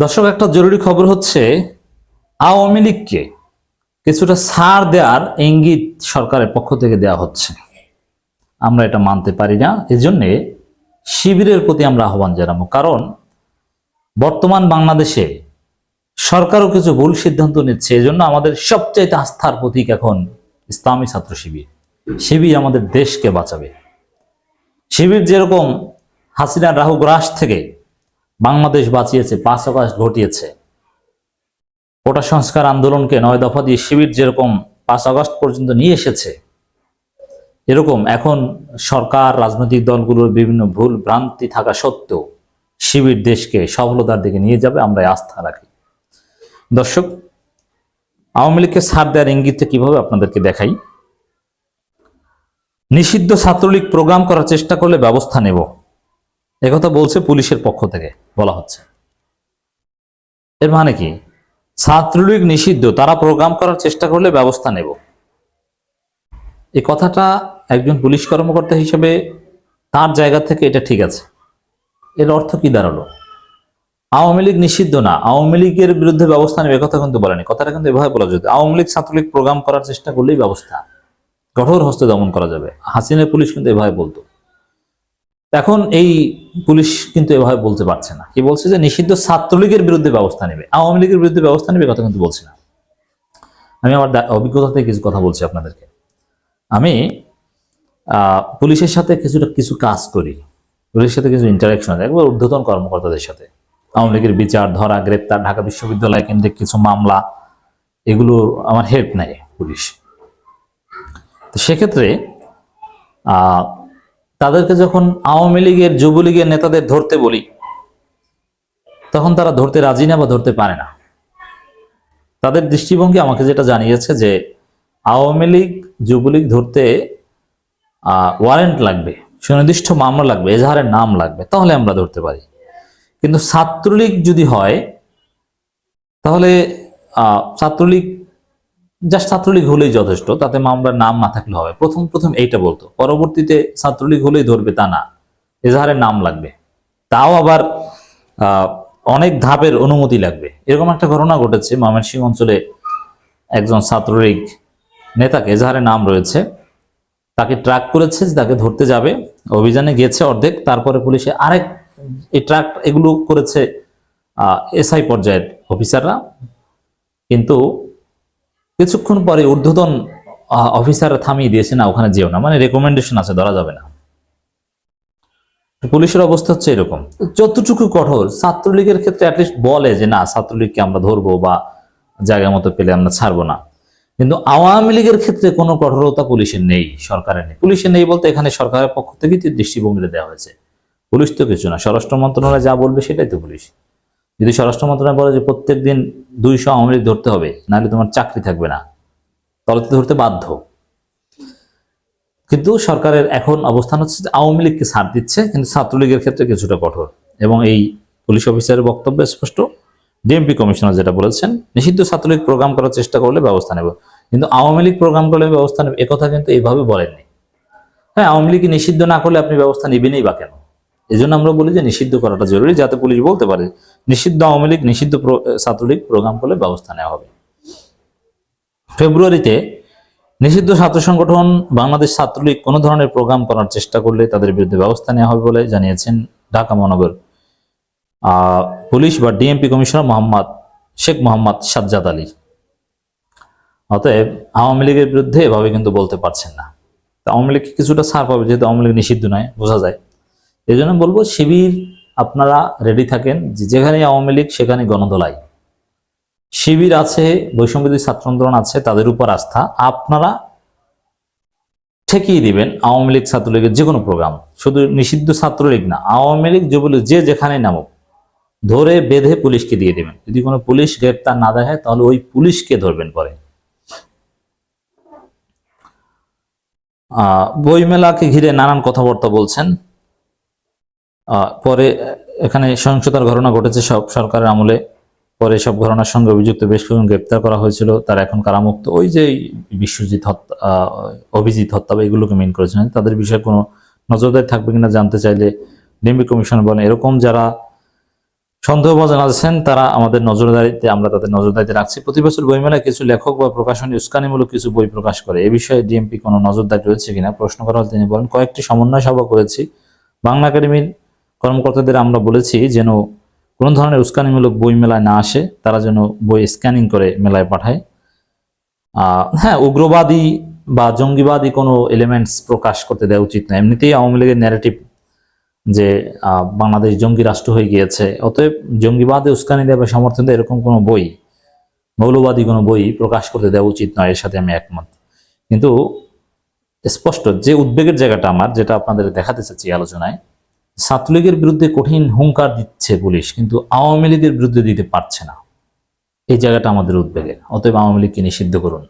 দর্শক, একটা জরুরি খবর হচ্ছে, আওয়ামী লীগকে কিছুটা ছাড় দেওয়ার ইঙ্গিত সরকারের পক্ষ থেকে দেওয়া হচ্ছে। আমরা এটা মানতে পারি না। এজন্যে শিবিরের প্রতি আমরা আহ্বান জানাব। কারণ বর্তমান বাংলাদেশে সরকারও কিছু ভুল সিদ্ধান্ত নিচ্ছে। এজন্য আমাদের সবচাইতে আস্থার প্রতীক এখন ইসলামী ছাত্র শিবির। শিবির আমাদের দেশকে বাঁচাবে। শিবির যেরকম হাসিনা রাহু গ্রাস থেকে বাংলাদেশ বাঁচিয়েছে, পাঁচ অগাস্ট ঘটিয়েছে। কোটা সংস্কার আন্দোলনকে নয় দফা দিয়ে শিবির যেরকম পাঁচ আগস্ট পর্যন্ত নিয়ে এসেছে, এরকম এখন সরকার, রাজনৈতিক দলগুলোর বিভিন্ন ভুল ভ্রান্তি থাকা সত্ত্বেও শিবির দেশকে সফলতার দিকে নিয়ে যাবে আমরা আস্থা রাখি। দর্শক, আওয়ামী লীগকে ছাড় দেওয়ার ইঙ্গিতটা কীভাবে আপনাদেরকে দেখাই? নিষিদ্ধ ছাত্রলীগ প্রোগ্রাম করার চেষ্টা করলে ব্যবস্থা নেব। একথা বলছে পুলিশের পক্ষ থেকে, বলা হচ্ছে। এর মানে কি? ছাত্রলীগ নিষিদ্ধ, তারা প্রোগ্রাম করার চেষ্টা করলে ব্যবস্থা নেব। এই কথাটা একজন পুলিশ কর্মকর্তা হিসেবে তার জায়গা থেকে এটা ঠিক আছে। এর অর্থ কি দাঁড়াল? আওয়ামী লীগ নিষিদ্ধ না, আওয়ামী লীগের বিরুদ্ধে ব্যবস্থা নেবে কথা কিন্তু বলেনি। কথাটা কিন্তু এভাবে বলা যেত আওয়ামী লীগ ছাত্রলীগ প্রোগ্রাম করার চেষ্টা করলেই ব্যবস্থা, কঠোর হস্তে দমন করা যাবে। হাসিনের পুলিশ কিন্তু এভাবে বলতো। এখন এই পুলিশ কিন্তু এভাবে বলতে পারছে না। কি বলছে যে নিষিদ্ধ ছাত্রলীগের বিরুদ্ধে ব্যবস্থা নেবে। আওয়ামী লীগের বিরুদ্ধে ব্যবস্থা নেবে কথা কিন্তু বলছে না। আমি আমার অভিজ্ঞতা থেকে কিছু কথা বলছি আপনাদেরকে। আমি পুলিশের সাথে কিছুটা কিছু কাজ করি। পুলিশের সাথে কিছু ইন্টারাকশন আছে। একবার ঊর্ধ্বতন কর্মকর্তাদের সাথে। আওয়ামী লীগের বিচার, ধরা, গ্রেপ্তার, ঢাকা বিশ্ববিদ্যালয় কেন্দ্রিক কিছু মামলা, এগুলো আমার হেল্প নেয় পুলিশ। তো সেক্ষেত্রে তাদেরকে যখন আওয়ামী লীগের, যুবলীগের নেতাদের ধরতে বলি, তখন তারা ধরতে রাজি না বা ধরতে পারে না। তাদের দৃষ্টিভঙ্গি আমাকে যেটা জানিয়েছে যে, আওয়ামী লীগ, যুবলীগ ধরতে ওয়ারেন্ট লাগবে, সুনির্দিষ্ট মামলা লাগবে, এজাহারের নাম লাগবে, তাহলে আমরা ধরতে পারি। কিন্তু ছাত্রলীগ যদি হয়, তাহলে ছাত্রলীগ জাস্ট ছাত্রলীগ হলেই যথেষ্ট, তাতে মামলার নাম না থাকলে হবে। প্রথম প্রথম এইটা বলতো, পরবর্তীতে ছাত্রলীগ হলেই ধরবে তা না এজাহারের নাম লাগবে। তাও আবার অনেক ধাপের অনুমতি লাগবে। এরকম একটা ঘটনা ঘটেছে ময়মনসিংহ অঞ্চলে একজন ছাত্রলীগ নেতাকে এজাহারের নাম রয়েছে, তাকে ট্রাক করেছে, তাকে ধরতে যাবে, অভিযানে গিয়েছে অর্ধেক, তারপরে পুলিশে আরেক, এই ট্রাক, এগুলো করেছে এসআই পর্যায়ের অফিসাররা। কিন্তু কিছুক্ষণ পরে ঊর্ধ্বতন আহ, অফিসাররা থামিয়ে দিয়েছে না ওখানে যেও না। মানে রেকমেন্ডেশন আছে ধরা যাবে না। পুলিশের অবস্থা হচ্ছে এরকম। যতটুকু কঠোর ছাত্রলীগের ক্ষেত্রে অ্যাটলিস্ট বলে যে না ছাত্রলীগকে আমরা ধরবো বা জায়গা মতো পেলে আমরা ছাড়বো না। কিন্তু আওয়ামী লীগের ক্ষেত্রে কোনো কঠোরতা পুলিশের নেই সরকারের নেই। পুলিশের নেই বলতে এখানে সরকারের পক্ষ থেকে দৃষ্টিভঙ্গিটা দেওয়া হয়েছে। পুলিশ তো কিছু না স্বরাষ্ট্র মন্ত্রণালয় যা বলবে সেটাই তো পুলিশ। যদি স্বরাষ্ট্র মন্ত্রণালয় বলে যে প্রত্যেক দিন দুইশো আওয়ামী লীগ ধরতে হবে, নাহলে তোমার চাকরি থাকবে না, তাহলে তো ধরতে বাধ্য। কিন্তু সরকারের এখন অবস্থান হচ্ছে যে আওয়ামী লীগকে ছাড় দিচ্ছে, কিন্তু ছাত্রলীগের ক্ষেত্রে কিছুটা কঠোর এবং এই পুলিশ অফিসারের বক্তব্য স্পষ্ট। ডিএমপি কমিশনার যেটা বলেছেন, নিষিদ্ধ ছাত্রলীগ প্রোগ্রাম করার চেষ্টা করলে ব্যবস্থা নেব, কিন্তু আওয়ামী লীগ প্রোগ্রাম করলে ব্যবস্থা নেবে একথা কিন্তু এইভাবে বলেননি। হ্যাঁ আওয়ামী লীগ নিষিদ্ধ না করলে আপনি ব্যবস্থা নেবেনই বা কেন? এই জন্য আমরা বলি যে নিষিদ্ধ করাটা জরুরি যাতে পুলিশ বলতে পারে, নিষিদ্ধ আওয়ামী লীগ, নিষিদ্ধ ছাত্রলীগ প্রোগ্রাম করলে ব্যবস্থা নেওয়া হবে। ফেব্রুয়ারিতে নিষিদ্ধ ছাত্র সংগঠন বাংলাদেশ ছাত্রলীগ কোনো ধরনের প্রোগ্রাম করার চেষ্টা করলে তাদের বিরুদ্ধে ব্যবস্থা নেওয়া হবে বলে জানিয়েছেন ঢাকা মহানগর পুলিশ বা ডিএমপি কমিশনার মোহাম্মদ শেখ মোহাম্মদ সাজ্জাদ আলী। অতএব আওয়ামী লীগের বিরুদ্ধে এভাবে কিন্তু বলতে পারছেন না। আওয়ামী লীগ কিছুটা ছাড় পাবে যেহেতু আওয়ামী লীগ নিষিদ্ধ নয়, বোঝা যায়। এই জন্য বলব শিবির আপনারা রেডি থাকেন, যে যেখানে আওয়ামী লীগ সেখানে গণদোলাই। শিবির আছে বৈষম্যবিধি ছাত্র আন্দোলন আছে, তাদের উপর আস্থা। আপনারা ঠেকিয়ে দিবেন আওয়ামী লীগ ছাত্রলীগের যে কোনো প্রোগ্রাম। শুধু নিষিদ্ধ ছাত্রলীগ না, আওয়ামী লীগ যুবলীগ যে যেখানে নামুক, ধরে বেঁধে পুলিশকে দিয়ে দিবেন। যদি কোনো পুলিশ গ্রেপ্তার না দেখায়, তাহলে ওই পুলিশকে ধরবেন পরে। বইমেলাকে ঘিরে নানান কথাবার্তা বলছেন। পরে এখানে সহিংসতার ঘটনা ঘটেছে, সব সরকারের আমলে। পরে সব ঘটনার সঙ্গে অভিযুক্ত বেশ কয়েকজন গ্রেপ্তার করা হয়েছিল, তারা এখন কারামুক্ত। ওই যে বিশ্বজিৎ হত্যা অভিজিৎ হত্যা বা এগুলোকে মেন করেছেন তাদের বিষয়ে কোনো নজরদারি থাকবে কিনা জানতে চাইলে ডিএমপি কমিশন বলেন, এরকম যারা সন্দেহভাজন আছেন, তারা আমাদের নজরদারিতে, আমরা তাদের নজরদারিতে রাখছি। প্রতি বছর বইমেলায় কিছু লেখক বা প্রকাশনী, উস্কানিমূলক কিছু বই প্রকাশ করে। এ বিষয়ে ডিএমপি কোনো নজরদারি রয়েছে কিনা প্রশ্ন করা হলে তিনি বলেন, কয়েকটি সমন্বয় সভা করেছি। বাংলা একাডেমির কর্মকর্তাদের আমরা বলেছি যেন কোনো ধরনের উস্কানিমূলক বই মেলায় না আসে, তারা যেন বই স্ক্যানিং করে মেলায় পাঠায়। হ্যাঁ উগ্রবাদী বা জঙ্গিবাদী কোনো এলিমেন্টস প্রকাশ করতে দেওয়া উচিত না। এমনিতেই আওয়ামী লীগের ন্যারেটিভ যে বাংলাদেশ জঙ্গি রাষ্ট্র হয়ে গিয়েছে, অতএব জঙ্গিবাদে উস্কানি দেওয়া বা সমর্থন এরকম কোনো বই, মৌলবাদী কোনো বই প্রকাশ করতে দেওয়া উচিত নয়, এর সাথে আমি একমত। কিন্তু স্পষ্ট, যে উদ্বেগের জায়গাটা আমার, যেটা আপনাদের দেখাতে চাচ্ছি আলোচনায় ছাত্রলীগের বিরুদ্ধে কঠিন হুঙ্কার দিচ্ছে পুলিশ, কিন্তু আওয়ামী লীগের বিরুদ্ধে দিতে পারছে না। এই জায়গাটা আমাদের উদ্বেগের। অতএব আওয়ামী লীগকে নিষিদ্ধ করুন।